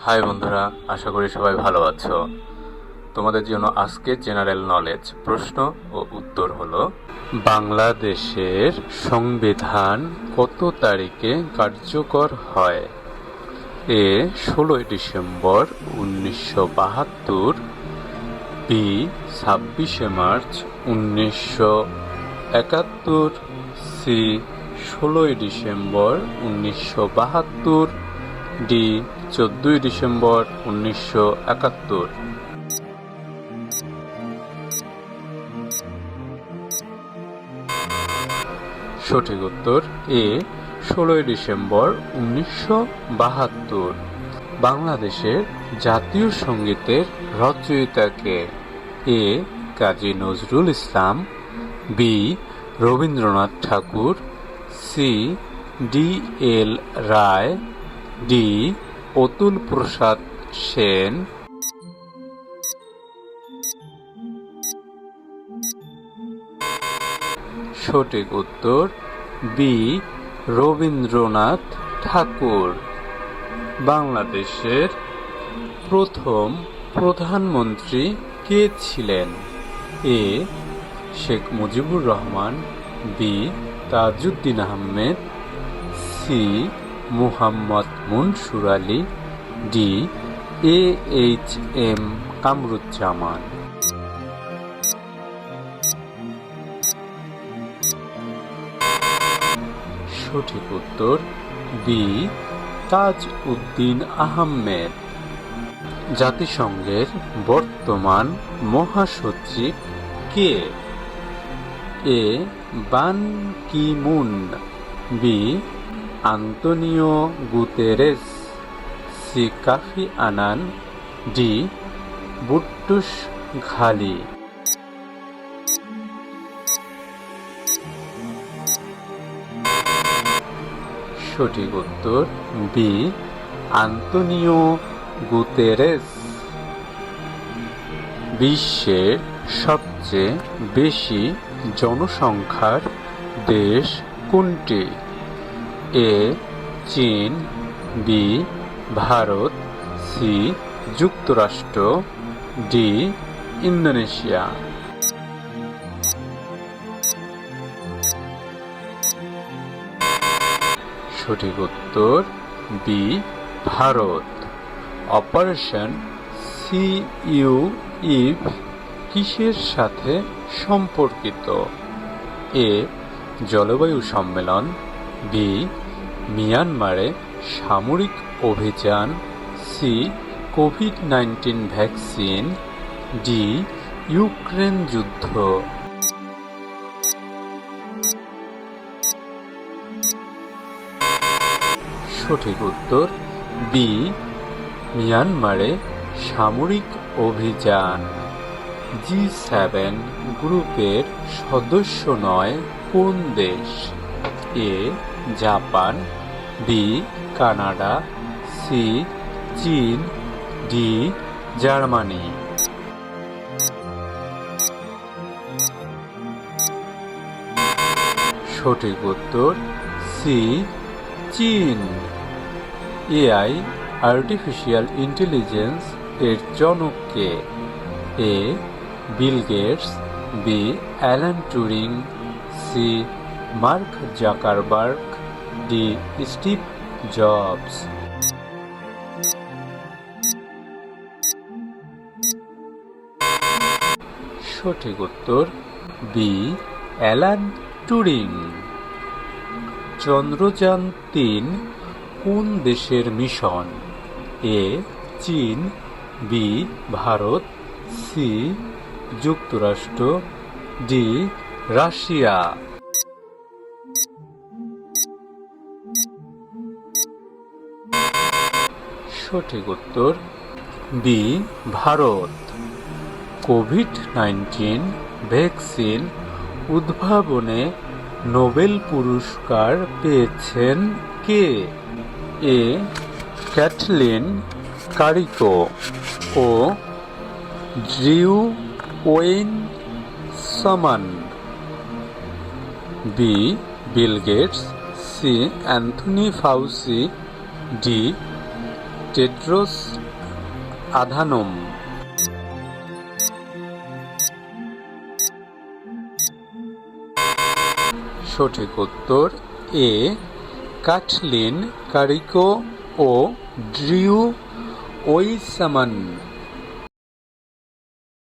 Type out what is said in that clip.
High বন্ধুরা, আশা করি সবাই ভালো আছো। তোমাদের জন্য আজকে জেনারেল নলেজ প্রশ্ন ও উত্তর হলো, বাংলাদেশের সংবিধান কত তারিখে কার্যকর হয়? এ, ষোলোই ডিসেম্বর উনিশশো বাহাত্তর, বি, ছাব্বিশে মার্চ উনিশশো একাত্তর, সি, ষোলোই ডিসেম্বর উনিশশো বাহাত্তর, ডি চোদ্দই ডিসেম্বর উনিশশো একাত্তর। সঠিক উত্তর এ, ষোলোই ডিসেম্বর উনিশশো বাহাত্তর। বাংলাদেশের জাতীয় সঙ্গীতের রচয়িতাকে A, Kazi Nazrul Islam, B, Rabindranath Thakur, C, D L Roy, D Atul Prasad Sen. সঠিক উত্তর, বি, রবীন্দ্রনাথ ঠাকুর। বাংলাদেশের প্রথম প্রধানমন্ত্রী কে ছিলেন? A, Sheikh Mujibur Rahman, B, Tajuddin Ahmed, C Muhammad Mansur Ali, D. A H M Kamaruzzaman. সঠিক উত্তর, B. তাজ উদ্দিন আহমেদ। জাতিসংঘের বর্তমান মহাসচিব কে? A. Ban Ki Moon B. Guterres C Kofi Annan D Boutros Ghali. সঠিক উত্তর বি, আন্তনিও গুতেরেস। বিশ্বের সবচেয়ে বেশি জনসংখ্যার দেশ কোনটি? এ, চীন, বি, ভারত, সি, যুক্তরাষ্ট্র, ডি, ইন্দোনেশিয়া। সঠিক উত্তর, B, Bharat. Operation C U Eve কিসের সাথে সম্পর্কিত? এ, জলবায়ু সম্মেলন বি, মিয়ানমারে সামরিক অভিযান, C, COVID nineteen vaccine, D, Ukraine যুদ্ধ। সঠিক উত্তর, বি, মিয়ানমারে সামরিক অভিযান। জি সেভেন গ্রুপের সদস্য নয়, কোন দেশ? A Japan B Canada, C, চীন, ডি, জার্মানি। সঠিক উত্তর, সি, চীন। এআই আর্টিফিশিয়াল ইন্টেলিজেন্স এর জনক কে A, Bill Gates, B, Alan Turing. C, Mark Zuckerberg. D Steve Jobs সঠিক উত্তর বি, অ্যালান টুরিং। চন্দ্রযান তিন, কোন দেশের মিশন? এ, চীন, বি, ভারত, সি, যুক্তরাষ্ট্র, ডি, রাশিয়া। সঠিক উত্তর B, Bharat. COVID nineteen vaccine উদ্ভাবনে Nobel পুরস্কার পেয়েছেন কে? A, Katalin Kariko O Drew Weissman. B, Bill Gates, C, Anthony Fauci, D Tedros Adhanom. সঠিক উত্তর এ কাঠলিন কারিকো ও ড্রিউ ওইসামান।